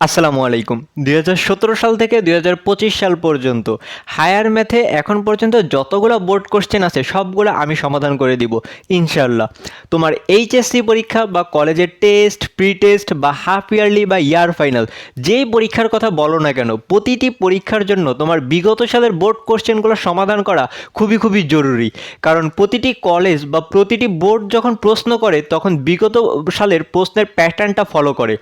আসসালামু আলাইকুম। দুই হাজার সতেরো সাল থেকে দুই হাজার পঁচিশ সাল পর্যন্ত হায়ার ম্যাথে এখন পর্যন্ত যতগুলো বোর্ড কোশ্চেন আছে সবগুলো আমি সমাধান করে দিব ইনশাল্লাহ তোমার এইচএসসি পরীক্ষা বা কলেজের টেস্ট প্রি টেস্ট বা হাফ ইয়ারলি বা ইয়ার ফাইনাল, যেই পরীক্ষার কথা বলো না কেন, প্রতিটি পরীক্ষার জন্য তোমার বিগত সালের বোর্ড কোশ্চেনগুলো সমাধান করা খুবই খুবই জরুরি। কারণ প্রতিটি কলেজ বা প্রতিটি বোর্ড যখন প্রশ্ন করে, তখন বিগত সালের প্রশ্নের প্যাটার্নটা ফলো করে।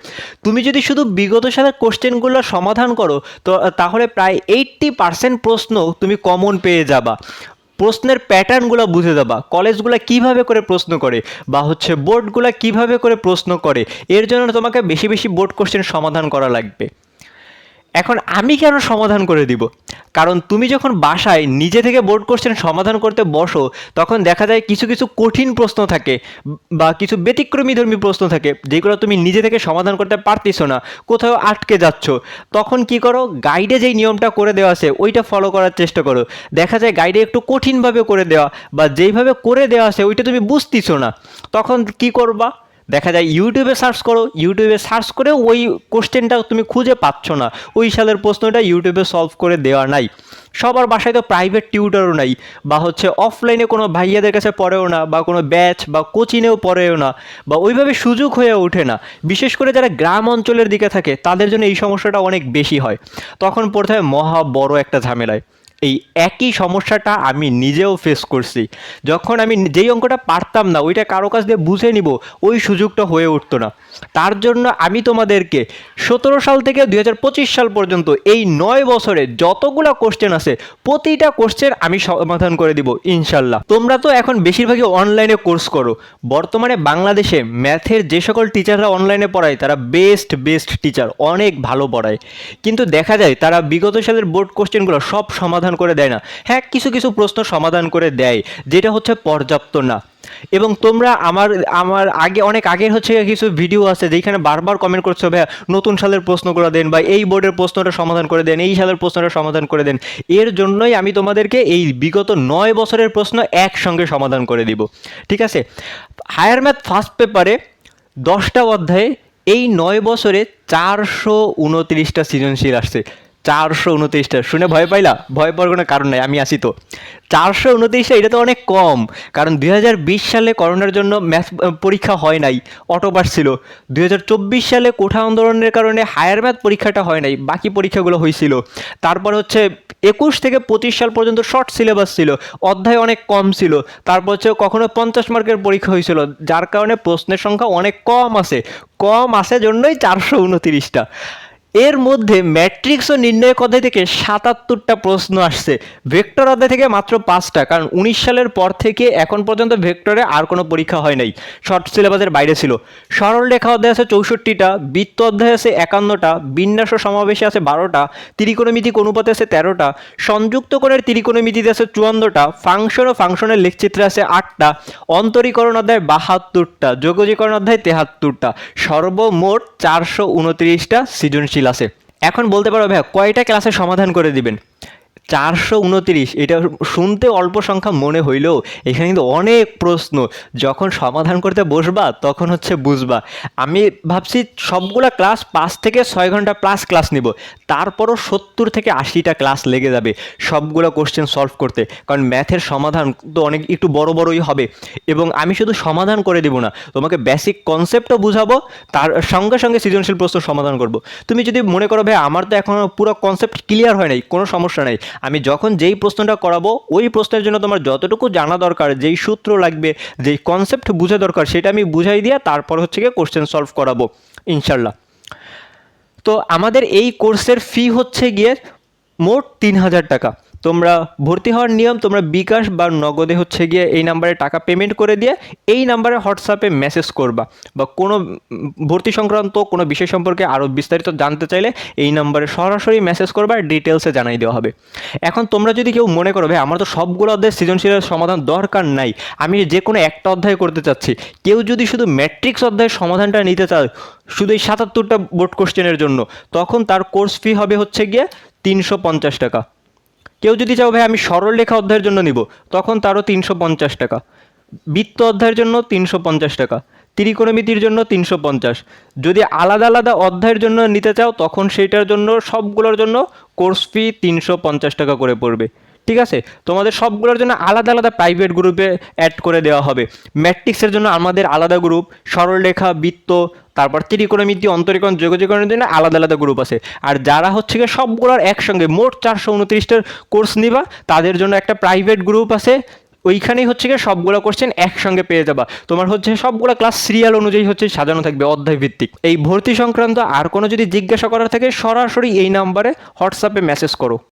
তুমি যদি শুধু বিগত সালের কোশ্চেনগুলো সমাধান করো। তো তাহলে প্রায় এইট্টি পার্সেন্ট প্রশ্ন তুমি কমন পেয়ে যাবা। প্রশ্নের প্যাটার্নগুলো বুঝে দেবা কলেজগুলো কীভাবে করে প্রশ্ন করে বা হচ্ছে বোর্ডগুলো কীভাবে করে প্রশ্ন করে, এর জন্য তোমাকে বেশি বেশি বোর্ড কোশ্চেন সমাধান করা লাগবে। এখন আমি কেন সমাধান করে দিব? কারণ তুমি যখন বাসায় নিজে থেকে বোর্ড কোশ্চেন সমাধান করতে বসো, তখন দেখা যায় কিছু কিছু কঠিন প্রশ্ন থাকে বা কিছু ব্যতিক্রমী ধর্মী প্রশ্ন থাকে, যেগুলো তুমি নিজে থেকে সমাধান করতে পারতিস না, কোথাও আটকে যাচ্ছ। তখন কি করো? গাইডে যেই নিয়মটা করে দেওয়া আছে, ওইটা ফলো করার চেষ্টা করো। দেখা যায় গাইডে একটু কঠিনভাবে করে দেওয়া বা যেইভাবে করে দেওয়া আছে, ওইটা তুমি বুঝতিছো না। তখন কি করবা? দেখা যায় ইউটিউবে সার্চ করো ইউটিউবে সার্চ করে ওই কোশ্চেনটা তুমি খুঁজে পাচ্ছ না। ওই সালের প্রশ্নটা ইউটিউবে সলভ করে দেওয়া নাই। সবার বাসায় তো প্রাইভেট টিউটারও নাই, বা হচ্ছে অফলাইনে কোনো ভাইয়াদের কাছে পড়েও না, বা কোনো ব্যাচ বা কোচিংয়েও পড়েও না, বা ওইভাবে সুযোগ হয়ে ওঠে না। বিশেষ করে যারা গ্রাম অঞ্চলের দিকে থাকে, তাদের জন্য এই সমস্যাটা অনেক বেশি হয়। তখন পড়তে হয় মহা বড় একটা ঝামেলায়। এই একই সমস্যাটা আমি নিজেও ফেস করছি। যখন আমি যেই অঙ্কটা পারতাম না, ওইটা কারও কাছ দিয়ে বুঝে নিব, ওই সুযোগটা হয়ে উঠতো না। তার জন্য আমি তোমাদেরকে সতেরো সাল থেকে দু হাজার পঁচিশ সাল পর্যন্ত এই নয় বছরে যতগুলো কোশ্চেন আছে, প্রতিটা কোশ্চেন আমি সমাধান করে দিব, ইনশাল্লাহ। তোমরা তো এখন বেশিরভাগই অনলাইনে কোর্স করো। বর্তমানে বাংলাদেশে ম্যাথের যে সকল টিচাররা অনলাইনে পড়ায়, তারা বেস্ট বেস্ট টিচার অনেক ভালো পড়ায়। কিন্তু দেখা যায়, তারা বিগত সালের বোর্ড কোশ্চেনগুলো সব সমাধান করে দেয় না। হ্যাঁ কিছু কিছু প্রশ্ন সমাধান করে দেয়, যেটা হচ্ছে পর্যাপ্ত না। এবং তোমরা আমার আমার আগে, অনেক আগের হচ্ছে কিছু ভিডিও আছে, যেখানে বারবার কমেন্ট করছ, ভাইয়া, নতুন সালের প্রশ্নগুলো দেন বা এই বোর্ডের প্রশ্নটা সমাধান করে দেন, এই সালের প্রশ্নটা সমাধান করে দেন। এর জন্যই আমি তোমাদেরকে এই বিগত নয় বছরের প্রশ্ন একসঙ্গে সমাধান করে দিব। ঠিক আছে? হায়ার ম্যাথ ফার্স্ট পেপারে দশটা অধ্যায়ে এই নয় বছরে চারশো উনত্রিশটা সৃজনশীল আসছে। চারশো উনত্রিশটা। শুনে ভয় পাইলা? ভয় পাওয়ার কোনো কারণ নাই, আমি আসি তো। চারশো উনত্রিশটা এটা তো অনেক কম, কারণ দুই হাজার বিশ সালে করোনার জন্য ম্যাথ পরীক্ষা হয় নাই অটোপাস ছিল। দুই হাজার চব্বিশ সালে কোঠা আন্দোলনের কারণে হায়ার ম্যাথ পরীক্ষাটা হয় নাই, বাকি পরীক্ষাগুলো হয়েছিল তারপর হচ্ছে একুশ থেকে পঁচিশ সাল পর্যন্ত শর্ট সিলেবাস ছিল, অধ্যায় অনেক কম ছিল। তারপর হচ্ছে কখনো পঞ্চাশ মার্কের পরীক্ষা হয়েছিল যার কারণে প্রশ্নের সংখ্যা অনেক কম আছে। কম আছে জন্যই চারশো উনত্রিশটা। এর মধ্যে ম্যাট্রিক্স ও নির্ণয়ক অধ্যায় থেকে সাতাত্তরটা প্রশ্ন আসছে। ভেক্টর অধ্যায় থেকে মাত্র পাঁচটা, কারণ উনিশ সালের পর থেকে এখন পর্যন্ত ভেক্টরে আর কোনো পরীক্ষা হয় নাই। শর্ট সিলেবাসের বাইরে ছিল। সরল রেখা অধ্যায় আছে চৌষট্টিটা, বৃত্ত অধ্যায় আছে একান্নটা, বিন্যাস ও সমাবেশে আছে বারোটা, ত্রিকোণমিতিক অনুপাতে আছে তেরোটা, সংযুক্ত কোণের ত্রিকোণমিতিতে আছে চুয়ান্নটা, ফাংশন ও ফাংশনের লেখচিত্রে আছে আটটা, অন্তরীকরণ অধ্যায় বাহাত্তরটা, যোগজীকরণ অধ্যায় তেহাত্তরটা, সর্বমোট চারশো উনত্রিশটা সৃজনশীল আছে এখন বলতে পারো ভাইয়া কয়টা ক্লাসের সমাধান করে দিবেন? চারশো উনত্রিশ, এটা শুনতে অল্প সংখ্যা মনে হইলেও এখানে কিন্তু অনেক প্রশ্ন। যখন সমাধান করতে বসবা, তখন হচ্ছে বুঝবা। আমি ভাবছি সবগুলা ক্লাস পাঁচ থেকে ছয় ঘণ্টা প্লাস ক্লাস নিব। তারপরও সত্তর থেকে আশিটা ক্লাস লেগে যাবে সবগুলো কোশ্চেন সলভ করতে। কারণ ম্যাথের সমাধান তো অনেক একটু বড় বড়ই হবে। এবং আমি শুধু সমাধান করে দিব না, তোমাকে বেসিক কনসেপ্টও বুঝাবো, তার সঙ্গে সঙ্গে সৃজনশীল প্রশ্ন সমাধান করব। তুমি যদি মনে করো, ভাই, আমার তো এখনও পুরো কনসেপ্ট ক্লিয়ার হয় নাই, কোনো সমস্যা নাই। আমি যখন যেই প্রশ্নটা করাবো, ওই প্রশ্নের জন্য তোমার যতটুকু জানা দরকার, যেই সূত্র লাগবে, যেই কনসেপ্ট বুঝা দরকার, সেটা আমি বুঝাই দিয়ে তারপর হচ্ছে গিয়ে কোশ্চেন সলভ করাবো ইনশাল্লাহ তো আমাদের এই কোর্সের ফি হচ্ছে গিয়ে মোট তিন হাজার টাকা। তোমরা ভর্তি হওয়ার নিয়ম তোমরা বিকাশ বা নগদে হচ্ছে গিয়ে এই নাম্বারে টাকা পেমেন্ট করে দিয়ে এই নাম্বারে হোয়াটসঅ্যাপে মেসেজ করবা বা কোনো ভর্তি সংক্রান্ত কোনো বিষয় সম্পর্কে আরও বিস্তারিত জানতে চাইলে এই নাম্বারে সরাসরি মেসেজ করবা ডিটেলসে জানাই দেওয়া হবে। এখন তোমরা যদি কেউ মনে করো, ভাই, আমার তো সবগুলো অধ্যায় সৃজনশীলের সমাধান দরকার নাই, আমি যে কোনো একটা অধ্যায় করতে চাচ্ছি। কেউ যদি শুধু ম্যাট্রিক্স অধ্যায়ের সমাধানটা নিতে চায়, শুধু এই সাতাত্তরটা বোর্ড কোশ্চেনের জন্য, তখন তার কোর্স ফি হবে হচ্ছে গিয়ে তিনশো পঞ্চাশ টাকা। কেউ যদি চাও, ভাই, আমি সরল রেখা অধ্যায়ের জন্য নিব, তখন তারও তিনশো পঞ্চাশ টাকা। বৃত্ত অধ্যায়ের জন্য তিনশো পঞ্চাশ টাকা। ত্রিকোণমিতির জন্য তিনশো পঞ্চাশ। যদি আলাদা আলাদা অধ্যায়ের জন্য নিতে চাও, তখন সেইটার জন্য, সবগুলোর জন্য কোর্স ফি তিনশো পঞ্চাশ টাকা করে পড়বে। ঠিক আছে? তোমাদের সবগুলোর জন্য আলাদা আলাদা প্রাইভেট গ্রুপে অ্যাড করে দেওয়া হবে। ম্যাট্রিক্সের জন্য আমাদের আলাদা গ্রুপ সরলরেখা বৃত্ত তারপর ত্রিকোণমিতি, অন্তরীকরণ, যোগজীকরণের জন্য আলাদা আলাদা গ্রুপ আছে। আর যারা হচ্ছে গিয়ে সবগুলোর একসঙ্গে মোট চারশো উনত্রিশটার কোর্স নিবা, তাদের জন্য একটা প্রাইভেট গ্রুপ আছে। ওইখানেই হচ্ছে গিয়ে সবগুলো কোশ্চেন একসঙ্গে পেয়ে যাবা। তোমার হচ্ছে সবগুলো ক্লাস সিরিয়াল অনুযায়ী হচ্ছে সাজানো থাকবে অধ্যায় ভিত্তিক এই ভর্তি সংক্রান্ত আর কোনো যদি জিজ্ঞাসা করার থাকে, সরাসরি এই নাম্বারে হোয়াটসঅ্যাপে মেসেজ করো।